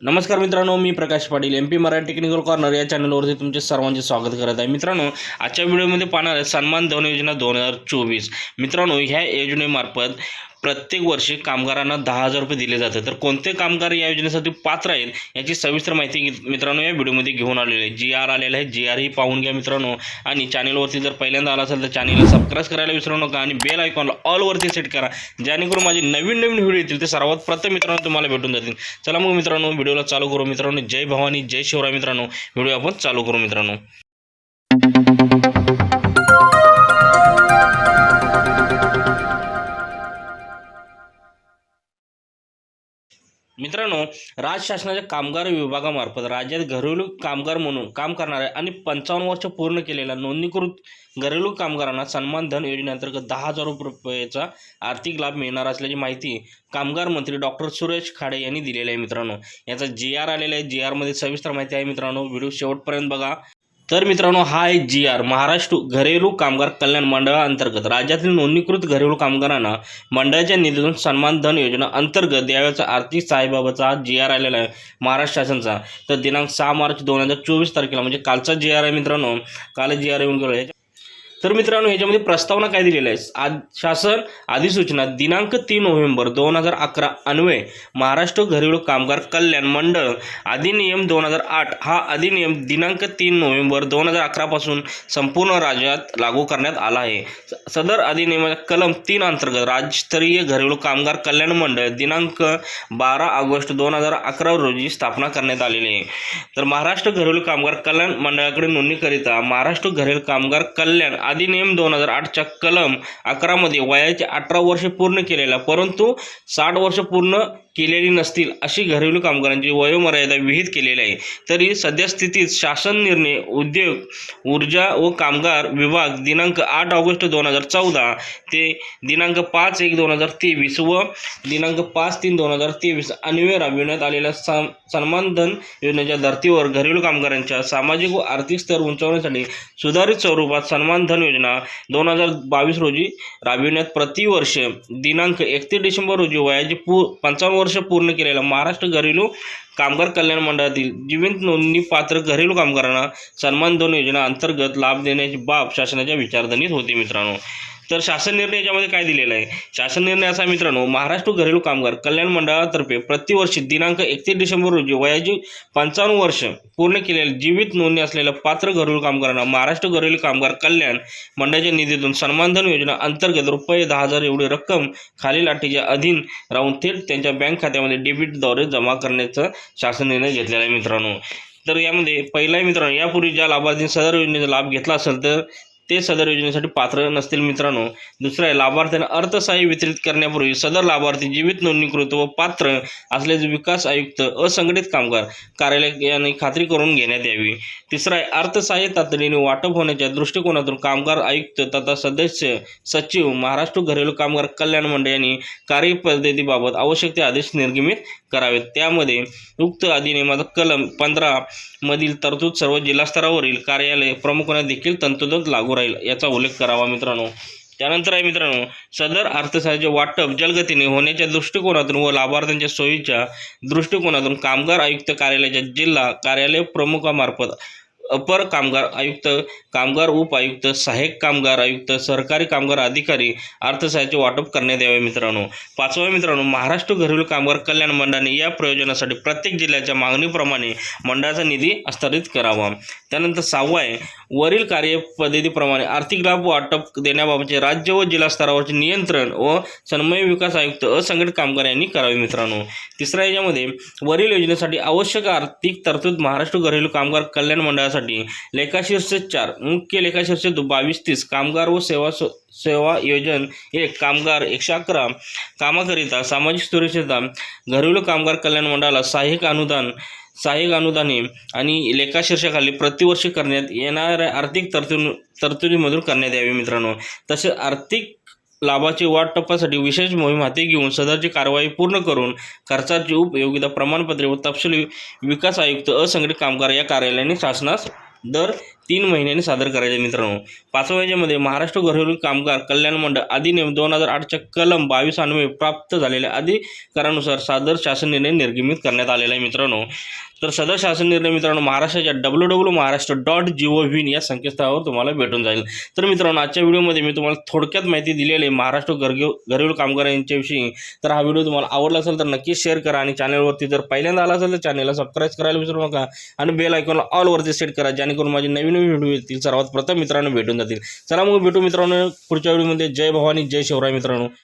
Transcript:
नमस्कार मित्रांनो मी Prakash Patil M P Marathi technical corner या चॅनलवरती तुमचे सर्वांचे स्वागत करत आहे. मित्रांनो आजच्या व्हिडिओमध्ये पाहणार आहे सन्मान धन योजना दोन हजार चोवीस. मित्रांनो ह्या योजनेमार्फत प्रत्येक वर्षी कामगारांना दहा हजार रुपये दिले जातात. तर कोणते कामगार या योजनेसाठी पात्र आहेत याची सविस्तर माहिती मित्रांनो या व्हिडिओमध्ये घेऊन आलेली आहे. जी आर आलेलं आहे. जी आर ही पाहून घ्या मित्रांनो. आणि चॅनलवरती जर पहिल्यांदा आला असेल तर चॅनलला सबस्क्राईब करायला विसरू नका आणि बेल आयकॉनला ऑलवरती सेट करा. जेणेकरून माझे नवीन नवीन व्हिडिओ येतील ते सर्वात प्रथम मित्रांनो तुम्हाला भेटून जातील. चला मग मित्रांनो व्हिडिओला चालू करू मित्रांनो. जय भवानी जय शिवराय मित्रांनो. व्हिडिओ आपण चालू करू मित्रांनो. मित्रांनो राज्य शासनाच्या कामगार विभागामार्फत राज्यात घरेलू कामगार म्हणून काम करणाऱ्या आणि पंचावन्न वर्ष पूर्ण केलेल्या नोंदणीकृत घरेलू कामगारांना सन्मान धन योजनेअंतर्गत दहा हजार रुपयाचा आर्थिक लाभ मिळणार असल्याची माहिती कामगार मंत्री डॉक्टर सुरेश खाडे यांनी दिलेली आहे मित्रांनो. याचा जी आर आलेला आहे जी आरमध्ये सविस्तर माहिती आहे मित्रांनो. व्हिडिओ शेवटपर्यंत बघा. तर मित्रांनो हा आहे जी आर महाराष्ट्र घरेलू कामगार कल्याण मंडळाअंतर्गत राज्यातील नोंदणीकृत घरेलू कामगारांना मंडळाच्या निधीतून सन्मान धन योजना अंतर्गत द्यावयाचा आर्थिक सहाय्याबाबतचा हा जी आर आलेला आहे महाराष्ट्र शासनचा. तर दिनांक सहा मार्च दोन हजार चोवीस तारखेला म्हणजे कालचा जी आर आहे मित्रांनो. काल जी आर येऊन गेलो तर मित्रांनो ह्याच्यामध्ये प्रस्तावना काय दिलेली आहे आज शासन अधिसूचना दिनांक तीन नोव्हेंबर दोन हजार अकरा अन्वये महाराष्ट्र घरेलू कामगार कल्याण मंडळ अधिनियम दोन हजार आठ हा अधिनियम दिनांक तीन नोव्हेंबर दोन हजार अकरापासून संपूर्ण राज्यात लागू करण्यात आला आहे. सदर अधिनियमाच्या कलम तीन अंतर्गत राज्यस्तरीय घरेलू कामगार कल्याण मंडळ दिनांक बारा ऑगस्ट दोन हजार अकरा रोजी स्थापना करण्यात आलेली आहे. तर महाराष्ट्र घरेलू कामगार कल्याण मंडळाकडे नोंदणीकरिता महाराष्ट्र घरेलू कामगार कल्याण अधिनियम दोन हजार आठच्या कलम अकरामध्ये वयाचे अठरा वर्ष पूर्ण केलेला परंतु साठ वर्ष पूर्ण केलेली नसतील अशी घरेलू कामगारांची वयोमर्यादा विहित केलेली आहे. तरी सद्यस्थितीत शासन निर्णय उद्योग ऊर्जा व कामगार विभाग दिनांक आठ ऑगस्ट दोन हजार चौदा ते दिनांक पाच एक दोन हजार तेवीस व दिनांक पाच तीन दोन हजार तेवीस अन्वये राबविण्यात आलेल्या सम सन्मानधन योजनेच्या धर्तीवर घरेलू कामगारांच्या सामाजिक व आर्थिक स्तर उंचावण्यासाठी सुधारित स्वरूपात सन्मानधन योजना दोन हजार बावीस रोजी राबविण्यात प्रतिवर्ष दिनांक एकतीस डिसेंबर रोजी वयाची पू पंचावन्न वर्ष पूर्ण केलेलं. महाराष्ट्र घरेलू कामगार कल्याण मंडळातील जीवित नोंदणी पात्र घरेलू कामगारांना सन्मान दोन योजना अंतर्गत लाभ देण्याची बाब शासनाच्या विचारधनीत होती मित्रांनो. तर शासन निर्णय याच्यामध्ये काय दिलेला आहे? शासन निर्णय असा मित्रांनो महाराष्ट्र घरेलू कामगार कल्याण मंडळातर्फे प्रतिवर्षी दिनांक एकतीस डिसेंबर रोजी वयाची पंचावन्न वर्ष पूर्ण केलेल्या जीवित नोंदणी असलेल्या पात्र घरेलू कामगारांना महाराष्ट्र घरेलू कामगार कल्याण मंडळाच्या निधीतून सन्मानधन योजना अंतर्गत रुपये दहा हजार एवढी रक्कम खालील अटीच्या अधीन राहून थेट त्यांच्या बँक खात्यामध्ये डेबिटद्वारे जमा करण्याचा शासन निर्णय घेतलेला आहे मित्रांनो. तर यामध्ये पहिला मित्रांनो यापूर्वी ज्या लाभार्थी सदर योजनेचा लाभ घेतला असेल तर ते सदर योजनेसाठी पात्र नसतील मित्रांनो. दुसरं आहे लाभार्थ्यांना अर्थसहाय्य वितरित करण्यापूर्वी सदर लाभार्थी जीवित नोंदणीकृत व पात्र असल्याचे विकास आयुक्त असंघटित कामगार कार्यालय खात्री करून घेण्यात यावी. तिसरं आहे अर्थसहाय्य तातडीने वाटप होण्याच्या दृष्टिकोनातून कामगार आयुक्त तथा सदस्य सचिव महाराष्ट्र घरेलू कामगार कल्याण मंडळ यांनी कार्यपद्धतीबाबत आवश्यक ते आदेश निर्गमित करावेत. त्यामध्ये उक्त अधिनियमाचा कलम पंधरा मधील तरतूद सर्व जिल्हास्तरावरील कार्यालय प्रमुखांना देखील तंतोतंत लागू राहील याचा उल्लेख करावा मित्रांनो. त्यानंतर आहे मित्रांनो सदर अर्थसहाय्याचे वाटप जलगतीने होण्याच्या दृष्टिकोनातून व लाभार्थ्यांच्या सोयीच्या दृष्टिकोनातून कामगार आयुक्त कार्यालयाच्या जिल्हा कार्यालय प्रमुखामार्फत अपर कामगार आयुक्त कामगार उपायुक्त सहाय्यक कामगार आयुक्त सरकारी कामगार अधिकारी अर्थसहाय्याचे वाटप करण्यात यावे मित्रांनो. पाचवा मित्रांनो महाराष्ट्र घरेलू कामगार कल्याण मंडळाने या प्रयोजनासाठी प्रत्येक जिल्ह्याच्या मागणीप्रमाणे मंडळाचा निधी हस्तांतरित करावा. त्यानंतर सहावा आहे वरील कार्यपद्धतीप्रमाणे आर्थिक लाभ वाटप देण्याबाबतचे राज्य व जिल्हा स्तरावरचे नियंत्रण व सन्मय विकास आयुक्त असंघटित कामगार यांनी करावे मित्रांनो. तिसऱ्या याच्यामध्ये वरील योजनेसाठी आवश्यक आर्थिक तरतूद महाराष्ट्र घरेलू कामगार कल्याण करण्यासाठी लेखाशीर्षक चार. मुख्य लेखाशीर्ष बावीस तीस. कामगार व सेवा स- सेवा योजन एक. कामगार एकशे अकरा. कामाकरिता सामाजिक सुरक्षितता. घरेलू कामगार कल्याण मंडळाला सहाय्यक अनुदान सहाय्यक अनुदाने आणि लेखाशीर्षाखाली प्रतिवर्षी करण्यात येणाऱ्या आर्थिक तरतुदी तरतुदीमधून करण्यात यावे मित्रांनो. तसेच आर्थिक लाभाची वाटपासाठी विशेष मोहीम हाती घेऊन सदरची कारवाई पूर्ण करून खर्चाची उपयोगिता प्रमाणपत्रे व तपशील विकास आयुक्त असंघटित कामगार या कार्यालयाने शासनास दर तीन महिन्यांनी सादर करायचे मित्रांनो. पाचव्या याच्यामध्ये महाराष्ट्र घरेलू कामगार कल्याण मंडळ अधिनियम दोन हजार आठच्या कलम बावीस अन्वये प्राप्त झालेल्या अधिकारानुसार सादर शासन निर्णय निर्गमित करण्यात आलेला आहे मित्रांनो. तर सदर शासन निर्णय मित्रांनो महाराष्ट्राच्या W W Maharashtra dot G O व्हीन या संकेतस्थळावर तुम्हाला भेटून जाईल. तर मित्रांनो आजच्या व्हिडिओमध्ये मी तुम्हाला थोडक्यात माहिती दिलेली आहे महाराष्ट्र घरगे घरेलू कामगार यांच्याविषयी. तर हा व्हिडिओ तुम्हाला आवडला असेल तर नक्की शेअर करा आणि चॅनलवरती जर पहिल्यांदा आला असेल तर चॅनलला सबस्क्राईब करायला विसरू नका आणि बेल आयकॉनला ऑलवरती सेट करा जेणेकरून माझे नवीन नवीन व्हिडिओ येतील सर्वात प्रथम मित्रांनो भेटून जातील. चला मग भेटू मित्रांनो पुढच्या व्हिडिओमध्ये जय भवानी जय शिवराय मित्रांनो.